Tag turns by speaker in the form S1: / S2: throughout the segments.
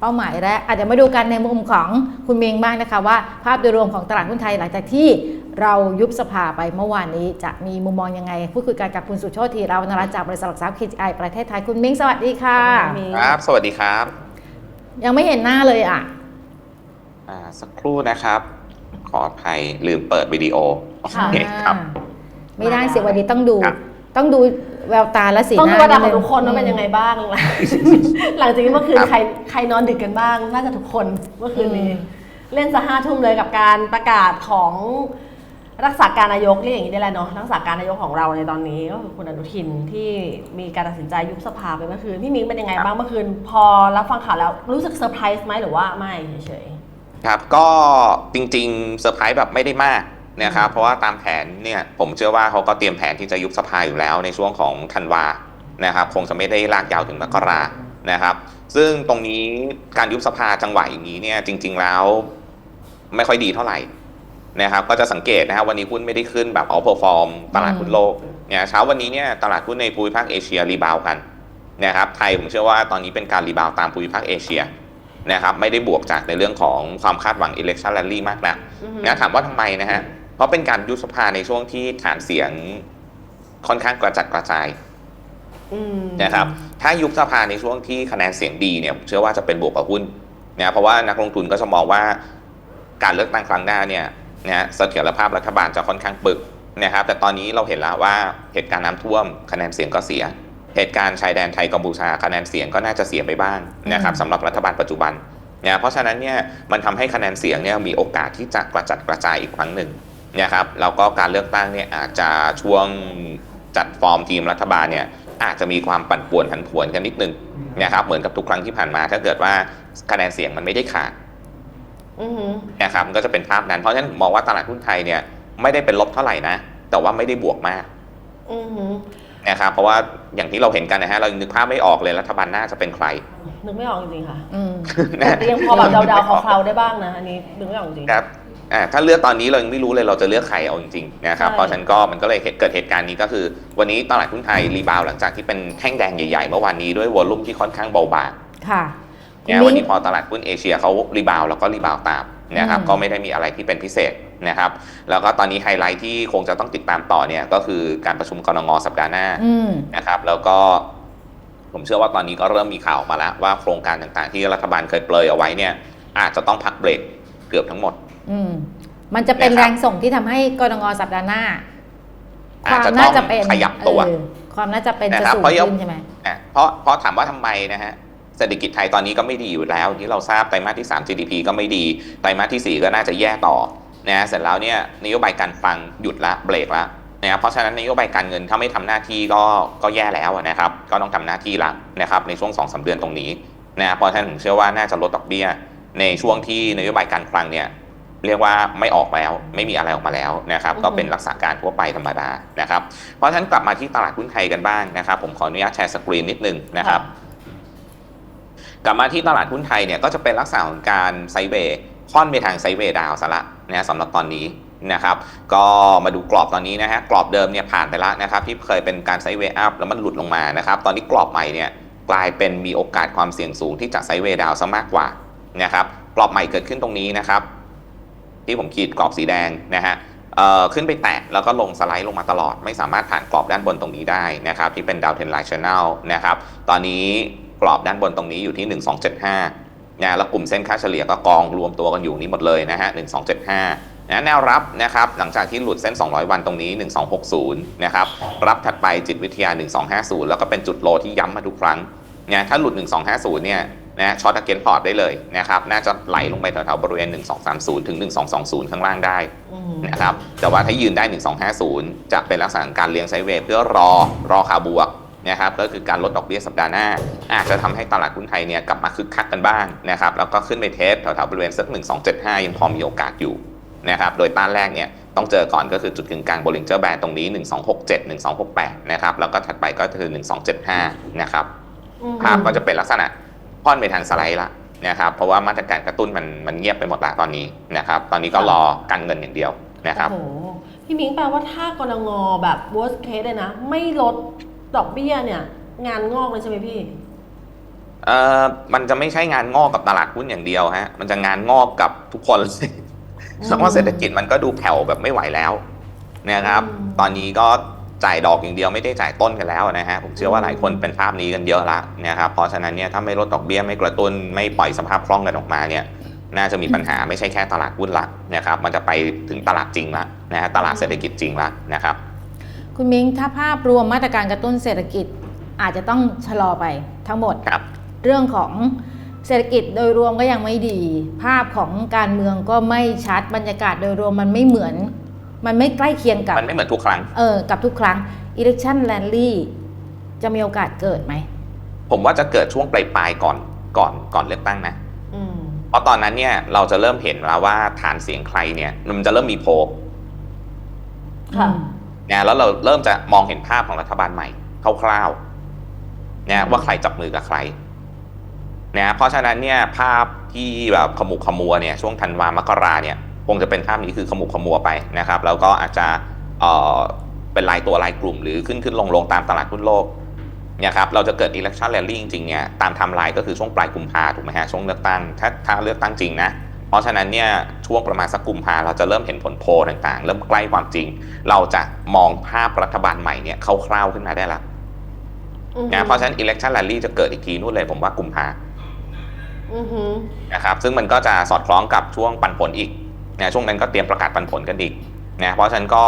S1: เป้าหมายแรกอาจจะเดี๋ยวมาดูกันในมุมของคุณเมงบ้างนะคะว่า ภาพโดยรวมของตลาดหุ้นไทยหลังจากที่เรายุบสภาไปเมื่อวานนี้จะมีมุมมองยังไงพูดคุยกันกับคุณสุโชติธีราวรรณรัตน์จากบริษัทหลักทรัพย์ KGI ประเทศไทยคุณเมงสวัสดีค่ะ
S2: มี
S3: ครับ สวัสดีครับ
S1: ยังไม่เห็นหน้าเลยอะ
S3: อ่าสักครู่นะครับ ขออภัยลืมเปิดวิดีโอโอเคครับ
S1: ไม่ได้เสียวันนี้ต้องดู
S3: ครับ
S1: ต้องดู แววตาและสีห
S2: ต้องดู
S1: น้า
S2: ระดับข
S1: ด
S2: องทุกคนว่าเป็นยังไงบ้างล่ะหลังจากนี้เมื่อคืน
S3: ครับ
S2: ใครใครนอนดึกกันบ้าง น่าจะทุกคนเมื่อคืนนี้
S1: อืม
S2: เล่นซะห้าทุ่มเลยกับการประกาศของรักษาการนายกเรียกอย่างนี้ได้แล้วเนาะรักษาการนายกของเราในตอนนี้ก็คือคุณอนุทินที่มีการตัดสินใจยุบสภาไปเมื่อคืนพี่มิ้งเป็นยังไงบ้างเมื่อคืน พอรับฟังข่าวแล้วรู้สึกเซอร์ไพรส์ไหมหรือว่าไม่เฉย
S3: ครับก็จริงๆเซอร์ไพรส์แบบไม่ได้มาก นะครับเพราะว่าตามแผนเนี่ยผมเชื่อว่าเขาก็เตรียมแผนที่จะยุบสภาอยู่แล้วในช่วงของธันวานะครับคงจะไม่ได้ลากยาวถึงมกรานะครับ ซึ่งตรงนี้การยุบสภาจังหวะอย่างนี้เนี่ยจริง ๆแล้วไม่ค่อยดีเท่าไหร่นะครับก็จะสังเกตนะครับวันนี้หุ้นไม่ได้ขึ้นแบบเอาเปอร์ฟอร์มตลาดหุ้นโลกเนี่ยเช้าวันนี้เนี่ยตลาดหุ้นในภูมิภาคเอเชียรีบาวด์กันนะครับไทยผมเชื่อว่าตอนนี้เป็นการรีบาวด์ตามภูมิภาคเอเชียนะครับไม่ได้บวกจากในเรื่องของความคาดหวัง election rally มากนัก
S2: ๆอือฮึ
S3: นะถามว่าทำไมนะฮะ เพราะเป็นการยุบสภาในช่วงที่ฐานเสียงค่อนข้างกระจัดกระจาย
S2: อืม
S3: นะครับถ้ายุบสภาในช่วงที่คะแนนเสียงดีเนี่ยผมเชื่อว่าจะเป็นบวกกับหุ้นนะเพราะว่านักลงทุนก็จะมองว่าการเลือกตั้งครั้งหน้าเนี่ยนะเสถียรภาพรัฐบาลจะค่อนข้างปึกนะครับ แต่ตอนนี้เราเห็นแล้วว่าเหตุการณ์น้ำท่วมคะแนนเสียงก็เสีย เหตุการณ์ชายแดนไทยกัมพูชาคะแนนเสียงก็น่าจะเสียไปบ้างนะครับ
S1: อืม
S3: สำหรับรัฐบาลปัจจุบันนะเพราะฉะนั้นเนี่ยมันทำให้คะแนนเสียงเนี่ยมีโอกาสที่จะกระจัดกระจายอีกครั้งหนึ่ง นะครับแล้วก็การเลือกตั้งเนี่ยอาจจะช่วงจัดฟอร์มทีมรัฐบาลเนี่ยอาจจะมีความปั่นป่วนผันผวนกันนิดนึงนะครับเหมือนกับทุกครั้งที่ผ่านมาถ้าเกิดว่าคะแนนเสียงมันไม่ได้ขาด
S2: อือฮึ
S3: นะครับมันก็จะเป็นภาพนั้น เพราะฉะนั้นผมมองว่าตลาดหุ้นไทยเนี่ยไม่ได้เป็นลบเท่าไหร่นะ แต่ว่าไม่ได้บวกมาก
S2: อือฮึ
S3: นะครับเพราะว่าอย่างที่เราเห็นกันนะฮะเรายังนึกภาพไม่ออกเลยรัฐบาลหน้าจะเป็นใคร
S2: นึกไม่ออกจริงๆค่ะ
S1: อืม
S2: แต่ยังพอแบบเดาๆคร่าวๆได้บ้างนะอันนี้นึกไม่ออกจริง
S3: ครับ อ่าถ้าเลือกตอนนี้เรายังไม่รู้เลยเราจะเลือกใครเอาจริงๆนะครับ
S2: ใช่
S3: เพราะฉะนันก็มันก็เลยเกิดเหตุการณ์นี้ก็คือ วันนี้ตลาดหุ้นไทยรีบาวด์หลังจากที่เป็นแท่งแดงใหญ่ๆเมื่อวานนี้ด้วยวอลลุ่มที่ค่อนข้างเบาบาง
S1: ค่ะ
S3: เนี่ย
S1: คุณ
S3: วัน
S1: มิ้
S3: นี้
S1: ง
S3: พอตลาดหุ้นเอเชียเขารีบาวด์แล้วก็รีบาวด์ตามนะครับ
S1: อืม
S3: ก็ไม่ได้มีอะไรที่เป็นพิเศษนะครับ แล้วก็ตอนนี้ไฮไลท์ที่คงจะต้องติดตามต่อเนี่ยก็คือการประชุมกรงงสัปดาห์หน้า
S1: อืม
S3: นะครับ แล้วก็ผมเชื่อว่าตอนนี้ก็เริ่มมีข่าวออกมาแล้วว่าโครงการต่างๆ ที่รัฐบาลเคยเปลยเอาไว้เนี่ยอาจจะต้องพักเบรกเกือบทั้งหมด
S1: อืมมันจะเป็น
S3: นะครับ
S1: แรงส่งที่ทำให้กรงงสัปดาห์หน้า ค
S3: อาจ
S1: วาม
S3: จะ
S1: น่า
S3: ต้อง
S1: จะเป็น
S3: ขยับตัว
S1: เออความน่าจะเป็นจะ
S3: นะครับ
S1: สูง
S3: เพราะยัง
S1: ขึ้นใช่ไหม
S3: อะเพราะเพราะถามว่าทำไมนะฮะเศรษฐกิจไทยตอนนี้ก็ไม่ดีอยู่แล้วที่เราทราบไตรมาสที่ 3 GDP ก็ไม่ดีไตรมาสที่4 ก็น่าจะแย่ต่อนะฮะเสร็จแล้วเนี่ยนโยบายการคลังหยุดละเบรกละนะครับเพราะฉะนั้นนโยบายการเงินถ้าไม่ทำหน้าที่ก็ก็แย่แล้วนะครับ ก็ต้องทำหน้าที่ละนะครับในช่วง2อสเดือนตรงนี้นะเพราะฉะนั้นผมเชื่อว่าน่าจะลดดอกเบี้ย ในช่วงที่นโยบายการคลังเนี่ย เรียกว่าไม่ออกแล้วไม่มีอะไรออกมาแล้วนะครับ
S2: อือฮึ
S3: ก็เป็นรักษาการทั่วไปธรรมดานะครับเพราะฉะนั้นกลับมาที่ตลาดหุ้นไทยกันบ้างนะครับ ผมขออนุญาตแชร์สกรีนนิดนึงนะครับ กลับมาที่ตลาดหุ้นไทยเนี่ยก็จะเป็นลักษณะของการไซด์เวย์ค่อนไปทางไซด์เวย์ดาวน์ซะละนะสำหรับตอนนี้นะครับก็มาดูกรอบตอนนี้นะฮะกรอบเดิมเนี่ยผ่านไปแล้วนะครับ ที่เคยเป็นการไซด์เวย์อัพแล้วมันหลุดลงมานะครับ ตอนนี้กรอบใหม่เนี่ยกลายเป็นมีโอกาสความเสี่ยงสูงที่จะไซด์เวย์ดาวน์ซะมากกว่านะครับกรอบใหม่เกิดขึ้นตรงนี้นะครับ ที่ผมขีดกรอบสีแดงนะฮะเอ่อขึ้นไปแตะแล้วก็ลงสไลด์ลงมาตลอด ไม่สามารถผ่านกรอบด้านบนตรงนี้ได้นะครับที่เป็นดาวเทนไลน์ชแนลนะครับตอนนี้กรอบด้านบนตรงนี้อยู่ที่ 1275นะแล้วกลุ่มเส้นค่าเฉลี่ยก็กองรวมตัวกันอยู่นี้หมดเลยนะฮะ1275นะแนวรับนะครับหลังจากที่หลุดเส้น 200 วันตรงนี้ 1260นะครับรับถัดไปจิตวิทยา 1250 แล้วก็เป็นจุดโลที่ย้ำมาทุกครั้ง นะถ้าหลุด 1250 เนี่ยนะช็อตเกนพอร์ตได้เลยนะครับน่าจะไหลลงไปแถวๆบริเวณ 1230 ถึง 1220 ข้างล่างได้
S2: ๆอืม
S3: นะครับแต่ว่าถ้ายืนได้ 1250 จะเป็นลักษณะของการเลี้ยงไซด์เวย์เพื่อรอรอขาบวกนะครับก็คือการลดดอกเบี้ยสัปดาห์หน้า อาจจะทำให้ตลาดหุ้นไทยเนี่ยกลับมาคึกคักกันบ้างนะครับแล้วก็ขึ้นไปเทสแถวๆบริเวณสัก 1275 ยังพอมีโอกาสอยู่นะครับโดยต้านแรกเนี่ยต้องเจอก่อนก็คือจุดกึ่งกลาง Bollinger Band ตรงนี้ 1267 1268 นะครับแล้วก็ถัดไปก็คือ 1275 นะครับ
S2: อืม
S3: ภาพก็จะเป็นลักษณะค่อนไปทางสไลด์ละนะครับเพราะว่ามาตรการกระตุ้นมันมันเงียบไปหมดละตอนนี้นะครับตอนนี้ก็รอการเงินอย่างเดียวนะครับ
S2: โอ้โหพี่มิ้งแปลว่าถ้ากรงงแบบ worst case เลยนะ ไม่ลดดอกเบี้ยเนี่ย งานงอกเลยใช่ไหมพี่
S3: เอ่อมันจะไม่ใช่งานงอกกับตลาดหุ้นอย่างเดียวฮะมันจะงานงอกกับทุกคนเลยเพราะว่าเศรษฐกิจมันก็ดูแผ่วแบบไม่ไหวแล้วนะครับ
S2: อืม
S3: ตอนนี้ก็ จ่ายดอกอย่างเดียวไม่ได้จ่ายต้นกันแล้วนะฮะผมเชื่อว่าหลายคนเป็นภาพนี้กันเยอะละนะครับเพราะฉะนั้นเนี่ยถ้าไม่ลดดอกเบี้ยไม่กระตุ้นไม่ปล่อยสภาพคล่องกันออกมาเนี่ยน่าจะมีปัญหาไม่ใช่แค่ตลาดหุ้นละนะครับมันจะไปถึงตลาดจริงละนะฮะตลาดเศรษฐกิจจริงละนะครับ
S1: คุณมิงถ้าภาพรวมมาตรการกระตุ้นเศรษฐกิจอาจจะต้องชะลอไปทั้งหมด
S3: ครับ
S1: เรื่องของเศรษฐกิจโดยรวมก็ยังไม่ดี ภาพของการเมืองก็ไม่ชัดบรรยากาศโดยรวมมันไม่เหมือน มันไม่ใกล้เคียงกับ
S3: มันไม่เหมือนทุกครั้ง
S1: เออ กับทุกครั้ง election rally จะมีโอกาสเกิดไหม
S3: ผมว่าจะเกิดช่วงปลายๆก่อนก่อนก่อนเลือกตั้งนะ
S2: อืม
S3: เพราะตอนนั้นเนี่ยเราจะเริ่มเห็นแล้วว่าฐานเสียงใครเนี่ย มันจะเริ่มมีโพล
S2: ค่ะ
S3: นะแล้วเราเริ่มจะมองเห็นภาพของรัฐบาลใหม่คร่าวๆนะว่าใครจับมือกับใครนะเพราะฉะนั้นเนี่ยภาพที่แบบขมุกขมัวเนี่ยช่วงธันวามกราเนี่ย คงจะเป็นภาพนี้คือขมุกขมัวไปนะครับ แล้วก็อาจจะเอ่อเป็นรายตัวรายกลุ่ม หรือขึ้นขึ้นลงลงตามตลาดหุ้นโลกเนี่ยครับเราจะเกิด election rally จริงๆเนี่ยตามไทม์ไลน์ก็คือช่วงปลายกุมภาถูกไหมฮะช่วงเลือกตั้งถ้าถ้าเลือกตั้งจริงนะเพราะฉะนั้นเนี่ยช่วงประมาณสักกุมภาเราจะเริ่มเห็นผลโพลต่างๆ เริ่มใกล้ความจริง เราจะมองภาพรัฐบาลใหม่เนี่ยคร่าวๆขึ้นมาได้ละ
S2: อือฮึ
S3: นะเพราะฉะนั้น election rally จะเกิดอีกทีนู่นเลยผมว่ากุมภา
S2: อือฮึ
S3: นะครับซึ่งมันก็จะสอดคล้องกับช่วงปันผลอีก นะช่วงนั้นก็เตรียมประกาศปันผลกันอีกนะเพราะฉะนั้นก็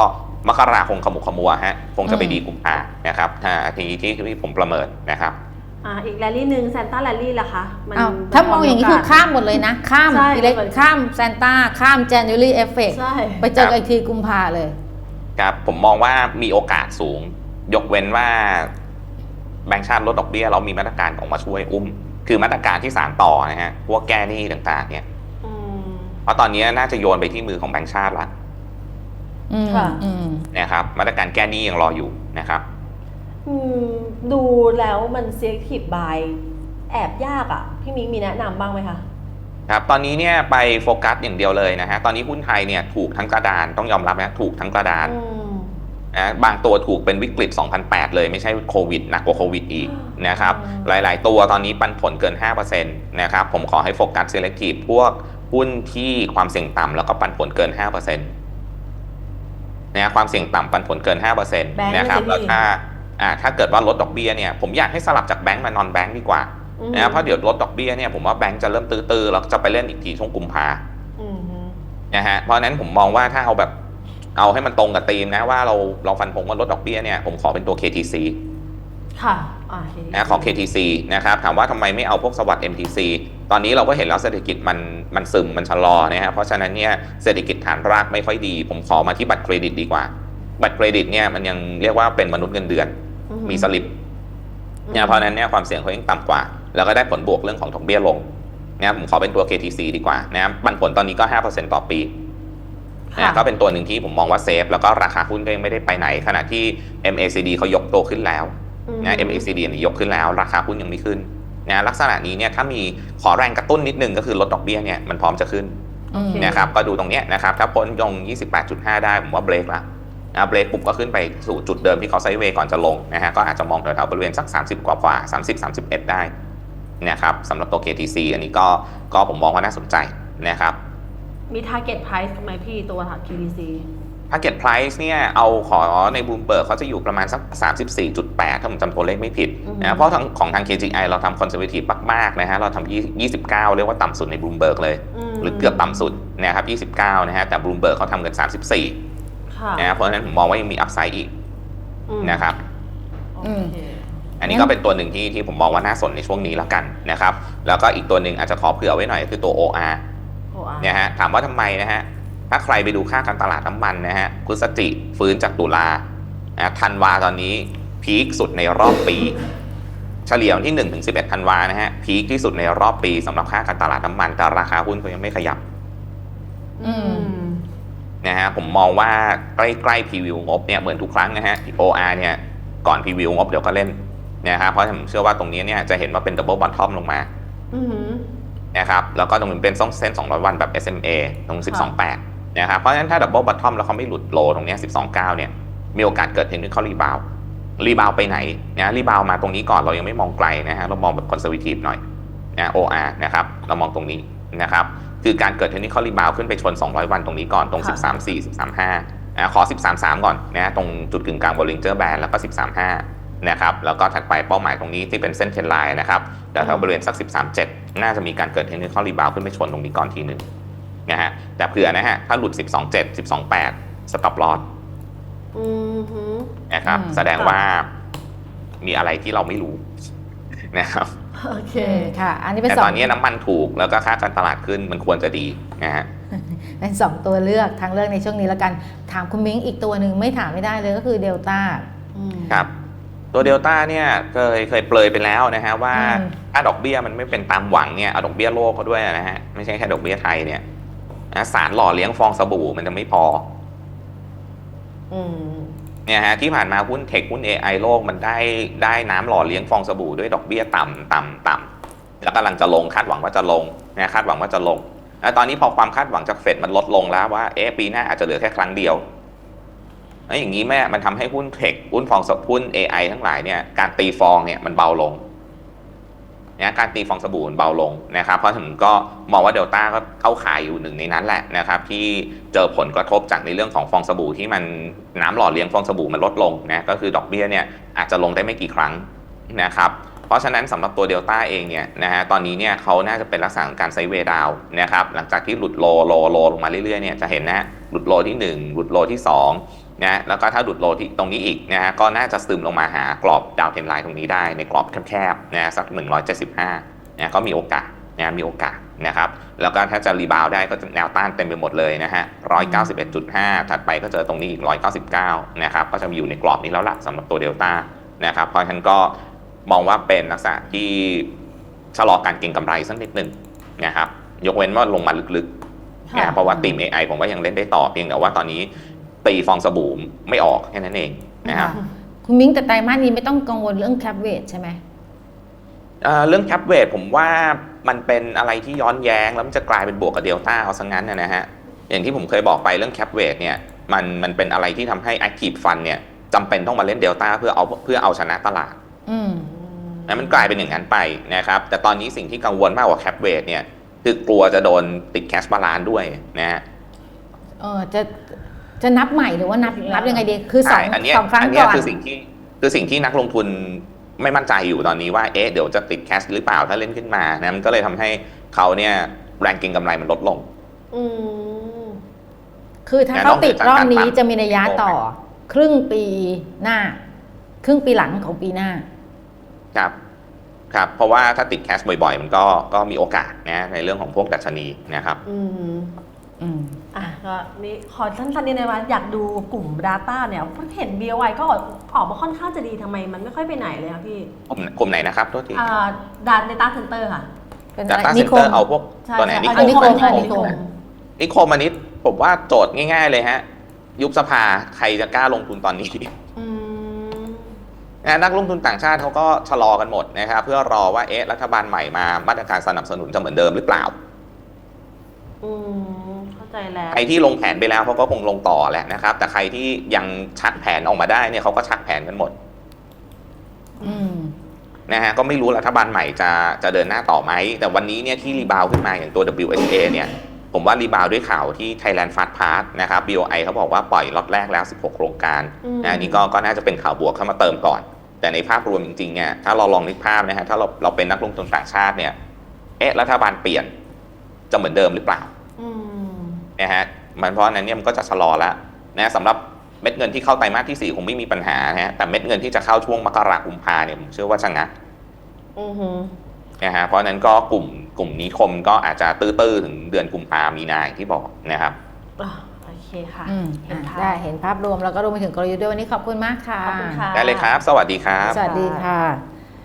S3: มกราคงขมุกขมัวฮะคงจะไปดีกุมภานะครับถ้าทีที่ที่ผมประเมินนะครับ
S2: อ่าอีกแรลลี่หนึ่งแซนต้าแรลลี่ล่ะคะน
S1: อ้าวถ้ามองอย่างนี้คือข้ามหมดเลยนะ ข้าม
S2: ใช่
S1: อิเล็ก
S2: เหมือน
S1: ข้ามซานต้าข้าม January Effect
S2: ใช่
S1: ไปเจอกันอีกทีกุมภาเลย
S3: ครับผมมองว่ามีโอกาสสูง ยกเว้นว่าแบงก์ชาติลดดอกเบี้ยเรามีมาตรการออกมาช่วยอุ้ม คือมาตรการที่สานต่อนะฮะพวกแก้หนี้ต่างๆเนี่ย
S2: อืม
S3: เพ ราะตอนนี้น่าจะโยนไปที่มือของแบงก์ชาติละ
S1: อืม
S2: ค่ะ
S1: อืม
S3: นะครับ มาตรการแก้หนี้ยังรออยู่นะครับ
S2: อืมดูแล้วมัน selective buy แอบยากอะ พี่มิ้งมีแนะนำบ้างไหมคะ
S3: ครับตอนนี้เนี่ยไปโฟกัสอย่างเดียวเลยนะฮะตอนนี้หุ้นไทยเนี่ยถูกทั้งกระดานต้องยอมรับนะถูกทั้งกระดาน
S2: อืม
S3: นะบางตัวถูกเป็นวิกฤต 2008 เลยไม่ใช่โควิดหนักกว่าโควิดอีกนะครับ
S2: อืม
S3: หลาย ๆ ตัวตอนนี้ปันผลเกิน 5%นะครับผมขอให้โฟกัส selective พวก หุ้นที่ความเสี่ยงต่ำแล้วก็ปันผลเกิน 5%นะความเสี่ยงต่ำปันผลเกิน5%
S2: แบงค์
S3: นะครับ
S2: ไม่
S3: แล้ว
S2: ใช่
S3: ถ้าอ่าถ้าเกิดว่าลดดอกเบี้ยเนี่ยผมอยากให้สลับจากแบงก์มานอนแบงก์ดีกว่า
S2: อืม
S3: นะเพราะเดี๋ยวลดดอกเบี้ยเนี่ยผมว่าแบงก์จะเริ่มตื้อๆแล้วจะไปเล่นอีกทีช่วงกุมภา
S2: อืมฮึ
S3: นะฮะเพราะฉะนั้นผมมองว่าถ้าเอาแบบเอาให้มันตรงกับธีมนะว่าเราเราฟันธงว่าลดดอกเบี้ยเนี่ยผมขอเป็นตัว KTC
S2: ค่ะอ่าโอเค
S3: นะของ KTC นะครับถามว่าทำไมไม่เอาพวกสวัสด์ MTC ตอนนี้เราก็เห็นแล้วเศรษฐกิจมันมันซึมมันชะลอนะฮะเพราะฉะนั้นเนี่ยเศรษฐกิจฐานรากไม่ค่อยดี ผมขอมาที่บัตรเครดิตดีกว่า บัตรเครดิตเนี่ยมันยังเรียกว่าเป็นมนุษย์เงินเดือน
S2: อือฮึ
S3: มีสลิปเนี่ยเพราะฉะนั้นเนี่ยความเสี่ยงเขายังต่ำกว่า แล้วก็ได้ผลบวกเรื่องของดอกเบี้ยลงนะครับผมขอเป็นตัว KTC ดีกว่านะครับปันผลตอนนี้ก็ 5%ต่อปี
S2: ค่ะ
S3: นะก็เป็นตัวหนึ่งที่ผมมองว่าเซฟ แล้วก็ราคาหุ้นก็ยังไม่ได้ไปไหน ขณะที่ MACD เขายกตัวขึ้นแล้ว
S2: อืม
S3: นะ MACD เนี่ยยกขึ้นแล้ว ราคาหุ้นยังไม่ขึ้นนะลักษณะนี้เนี่ยถ้ามีขอแรงกระตุ้นนิดนึงก็คือลดดอกเบี้ยเนี่ยมันพร้อมจะขึ้น
S1: อืม
S3: นะครับก็ดูตรงเนี้ยนะครับถ้าพ้นยง28.5 ได้ผมว่าเบรกละนะเบรกปุ๊บก็ขึ้นไปสู่จุดเดิมที่เขาไซด์เวย์ก่อนจะลงนะฮะก็อาจจะมองแถวๆบริเวณสัก 30 กว่ากว่า30 31 ได้นะครับสำหรับตัว KTC อันนี้ก็ก็ผมมองว่าน่าสนใจนะครับ
S2: มี target price ไหมพี่ตัว KDC
S3: Target Price เนี่ยเอาขอในบูมเบิร์กเขาจะอยู่ประมาณสัก 34.8 ถ้าผมจำตัวเลขไม่ผิด
S2: อืม
S3: นะเพราะทางของทาง KGI เราทำ conservative มากๆนะฮะเราทำ20 29 เรียกว่าต่ำสุดในบูมเบิร์กเลย
S2: ม
S3: หรือเกือบต่ำสุดนะครับ29 นะฮะแต่บูมเบิร์กเขาทำกัน 34
S2: ค่ะ
S3: นะเพราะฉะนั้นผมมองว่ายังมีอัพไซด์อีก
S2: อืม
S3: นะครับ
S2: โอ
S1: อืม
S2: เค
S3: อันนี้ก็เป็นตัวหนึ่งที่ที่ผมมองว่าน่าสนในช่วงนี้แล้วกันนะครับแล้วก็อีกตัวหนึ่งอาจจะขอเผื่อไว้หน่อยก็คือตัว OR
S2: โอ้อะ
S3: เนี่ยฮะถามว่าทำไมนะฮะ ถ้าใครไปดูค่าการตลาดน้ำมันนะฮะพฤศจิฟื้นจากตุลานะธันวาตอนนี้พีคสุดในรอบปี เฉลี่ยวันที่1ถึง11ธันวานะฮะพีคที่สุดในรอบปีสำหรับค่าการตลาดน้ำมันแต่ราคาหุ้นก็ยังไม่ขยับ
S1: อืม
S3: นะฮะผมมองว่าใกล้ๆพรีวิวงบเนี่ยเหมือนทุกครั้งนะฮะ OR เนี่ยก่อนพรีวิวงบเดี๋ยวก็เล่นนะครับเพราะผมเชื่อว่าตรงนี้เนี่ยจะเห็นว่าเป็นดับเบิลบอททอมลงมา
S2: อือหือ
S3: นะครับแล้วก็ตรงนี้เป็นเส้น200 วันแบบ SMA ตรง 12.8 นะครับเพราะฉะนั้นถ้าดับเบิลบอททอมแล้วเขาไม่หลุดโลตรงเนี้ย12.9เนี่ยมีโอกาสเกิดเทคนิคอลรีบาวรีบาวไปไหนนะรีบาวมาตรงนี้ก่อนเรายังไม่มองไกลนะฮะเรามองแบบคอนเซอร์วทีฟหน่อยนะ OR นะครับเรามองตรงนี้นะครับคือการเกิดเทคนิคอลรีบาวขึ้นไปชน 200 วันตรงนี้ก่อนตรง
S2: ค่ะ
S3: 13 4 13 5นะขอ 13 3 ก่อนนะตรงจุดกึ่งกลางบอลลิงเจอร์แบนแล้วก็ 13 5นะครับแล้วก็ถัดไปเป้าหมายตรงนี้ที่เป็นเส้นเทรนไลน์นะครับแต่ถ้าบริเวณสัก 13 7 น่าจะมีการเกิดเทคนิคอลรีบาวขึ้นไปชนตรงนี้ก่อนทีหนึ่ง นะฮะแต่เผื่อนะฮะถ้าหลุด 12 7 12 8สต็อปลอส
S2: อืมฮึ
S3: นะครับ
S1: อืม
S3: แสดงว่ามีอะไรที่เราไม่รู้นะครับ
S2: โอเค
S1: อืมค่ะ อันนี้เป็น
S3: แต่
S1: สอ
S3: ตองนนี้น้ำมันถูกแล้วก็ค่าการตลาดขึ้นมันควรจะดีนะฮะ
S1: เป็นสองตัวเลือกทางเลือกในช่วงนี้แล้วกัน ถามคุณมิ้งอีกตัวหนึ่งไม่ถามไม่ได้เลยก็คือเดลต้า
S2: อืม
S3: ครับ ตัวเดลต้าเนี่ยเคยเคยเปลยไปแล้วนะฮะว่า
S1: อืม
S3: ถ้าดอกเบี้ยมันไม่เป็นตามหวังเนี่ยเอาดอกเบี้ยโลกเขาด้วยนะฮะไม่ใช่แค่ดอกเบี้ยไทยเนี่ย นะสารหล่อเลี้ยงฟองสบู่มันจะไม่พอ
S2: อืม
S3: เนี่ยฮะที่ผ่านมาหุ้นเทคหุ้น AI โลกมันได้ได้น้ำหล่อเลี้ยงฟองสบู่ด้วยดอกเบี้ยต่ำต่ำต่ำแล้วกำลังจะลงคาดหวังว่าจะลงนะคาดหวังว่าจะลงแล้วตอนนี้พอความคาดหวังจากเฟดมันลดลงแล้วว่าเอ๊ะปีหน้าอาจจะเหลือแค่ครั้งเดียวแล้วอย่างนี้แม่มันทำให้หุ้นเทคหุ้นฟองสหุ้น AI ทั้งหลายเนี่ยการตีฟองเนี่ยมันเบาลง นะการตีฟองสบู่เบาลงนะครับเพราะถึงก็มองว่าเดลต้าก็เข้าขายอยู่หนึ่งในนั้นแหละนะครับที่เจอผลกระทบจากในเรื่องของฟองสบู่ที่มันน้ำหล่อเลี้ยงฟองสบู่มันลดลงนะก็คือดอกเบี้ยเนี่ยอาจจะลงได้ไม่กี่ครั้งนะครับเพราะฉะนั้นสำหรับตัวเดลต้าเองเนี่ยนะฮะตอนนี้เนี่ยเขาน่าจะเป็นลักษณะของการไซเวดาวนะครับหลังจากที่หลุดโลโลโลลงมาเรื่อยๆเนี่ยจะเห็นนะฮะหลุดโลที่ 1 หลุดโลที่ 2 นะแล้วก็ถ้าหลุดโลที่ตรงนี้อีกนะฮะก็น่าจะซึมลงมาหากรอบดาวเทนไลน์ตรงนี้ได้ในกรอบแคบๆนะสัก 175นะก็มีโอกาสนะมีโอกาสนะครับแล้วก็ถ้าจะรีบาวได้ก็จะแนวต้านเต็มไปหมดเลยนะฮะ191.5 ถัดไปก็เจอตรงนี้อีก 199 นะครับ ก็จะมีอยู่ในกรอบนี้แล้วล่ะสำหรับตัวเดลต้านะครับ เพราะฉะนั้นก็มองว่าเป็นลักษณะที่ชะลอการเก็งกำไรสักนิดหนึ่งนะครับ ยกเว้นว่าลงมาลึกๆ
S2: ค่ะ
S3: นะเพราะว่าตีม AI ผมว่ายังเล่นได้ต่อเพียงแต่ว่าตอนนี้ ตีฟองสบู่ไม่ออกแค่นั้นเองนะครับ
S1: คุณมิ้งแต่ไตรมาสนี้ไม่ต้องกังวลเรื่องแคปเวทใช่ไหม
S3: เอ่อเรื่องแคปเวทผมว่ามันเป็นอะไรที่ย้อนแย้ง แล้วมันจะกลายเป็นบวกกับเดลต้าเอาซะงั้นนะนะฮะอย่างที่ผมเคยบอกไปเรื่องแคปเวทเนี่ยมันมันเป็นอะไรที่ทำให้ Active Fund เนี่ยจำเป็นต้องมาเล่นเดลต้าเพื่อเอาเพื่อเอาชนะตลาด
S1: อืม
S3: นะมันกลายเป็นอย่างนั้นไปนะครับ แต่ตอนนี้สิ่งที่กังวลมากกว่าแคปเวทเนี่ยคือกลัวจะโดนติดแคชบาลานด้วยนะฮะ
S1: เออจะ จะนับใหม่หรือว่านับนับยังไงดีคือสอง
S3: ใช่อันเนี้ย
S1: สองครั้ง
S3: อันเนี้ย
S1: ก่อน
S3: คือสิ่งที่คือสิ่งที่นักลงทุนไม่มั่นใจอยู่ตอนนี้ว่าเอ๊ะเดี๋ยวจะติดแคชหรือเปล่าถ้าเล่นขึ้นมานะมันก็เลยทำให้เขาเนี่ยแรงเก็งกำไรมันลดลง
S2: อืม
S1: คือถ้า
S3: แต่
S1: เขา
S3: นอก
S1: ติด
S3: จาก
S1: รอบ
S3: การ
S1: นี้
S3: ปรับ
S1: จะมีนัยยะต่อ ครึ่งปีหน้า ครึ่งปีหลังของปีหน้า
S3: ครับครับ เพราะว่าถ้าติดแคชบ่อยๆ มันก็ก็มีโอกาสนะในเรื่องของพวกดัชนีนะครับ
S2: อืม
S1: อืม
S2: อะก็นี่ขอสั้นๆนิดนึงว่าอยากดูกลุ่ม Data เนี่ยเห็น BOI ก็ออกมาค่อนข้างจะดีทำไมมันไม่ค่อยไปไหนเลยคะพี่
S3: กลุ่มกลุ่มไหนนะครับโทษที
S2: อ่า Data Center ค่ะ
S1: เป็นอะไร
S3: Data
S1: นิค
S3: Center
S1: ม
S3: เอาพวก
S2: ใช่
S3: ตัวไหน
S2: ใช่
S3: นิค
S2: อั
S3: ม
S1: นิคมค่ะนิคม
S3: นิคมอันนี้ผมว่าโจทย์ง่าย ๆ เลยฮะ ยุบสภาใครจะกล้าลงทุนตอนนี้
S2: อืม
S3: นะนักลงทุนต่างชาติเขาก็ชะลอกันหมดนะครับเพื่อรอว่าเอ๊ะรัฐบาลใหม่มามาตรการสนับสนุนจะเหมือนเดิมหรือเปล่า
S2: อืมเข้าใจแล้ว
S3: ใครที่ลงแผนไปแล้วเขาก็คงลงต่อแหละนะครับ แต่ใครที่ยังชักแผนออกมาได้เนี่ยเขาก็ชักแผนกันหมด
S1: อืม
S3: นะฮะก็ไม่รู้รัฐบาลใหม่จะจะเดินหน้าต่อไหม แต่วันนี้เนี่ยที่รีบาวขึ้นมาอย่างตัว WSA เนี่ยผมว่ารีบาวด้วยข่าวที่ Thailand Fast Pass นะครับ BOI เขาบอกว่าปล่อยล็อตแรกแล้ว 16 โครงการ
S2: อืม
S3: นะอันนี้ก็ก็น่าจะเป็นข่าวบวกเข้ามาเติมก่อน แต่ในภาพรวมจริงๆเนี่ยถ้าเราลองนึกภาพนะฮะถ้าเราเราเป็นนักลงทุนต่างชาติเนี่ยเอ๊ะรัฐบาลเปลี่ยน จะเหมือนเดิมหรือเปล่า
S2: อืม
S3: นะฮะมันเพราะฉะนั้นเนี่ยมันก็จะชะลอแล้วนะสำหรับเม็ดเงินที่เข้าไตรมาสที่4คงไม่มีปัญหานะฮะแต่เม็ดเงินที่จะเข้าช่วงมกราคมกุมภาเนี่ยผมเชื่อว่าชะงัก
S2: อือหือ
S3: นะฮะเพราะฉะนั้นก็กลุ่มกลุ่มนี้คมก็อาจจะตื้อๆถึงเดือนกุมภามีนาอย่างที่บอกนะครับ
S2: อะโอเคค่ะ
S1: อืม
S2: เห็น
S1: อะ
S2: ภาพ
S1: ได้เห็นภาพรวมแล้วก็รวมไปถึงกลยุทธ์ด้วยวันนี้ขอบคุณมากค่ะ
S2: ขอบคุณค่ะ
S3: ได้เลยครับ สวัสดีครับ
S1: สวัสดีค่ะ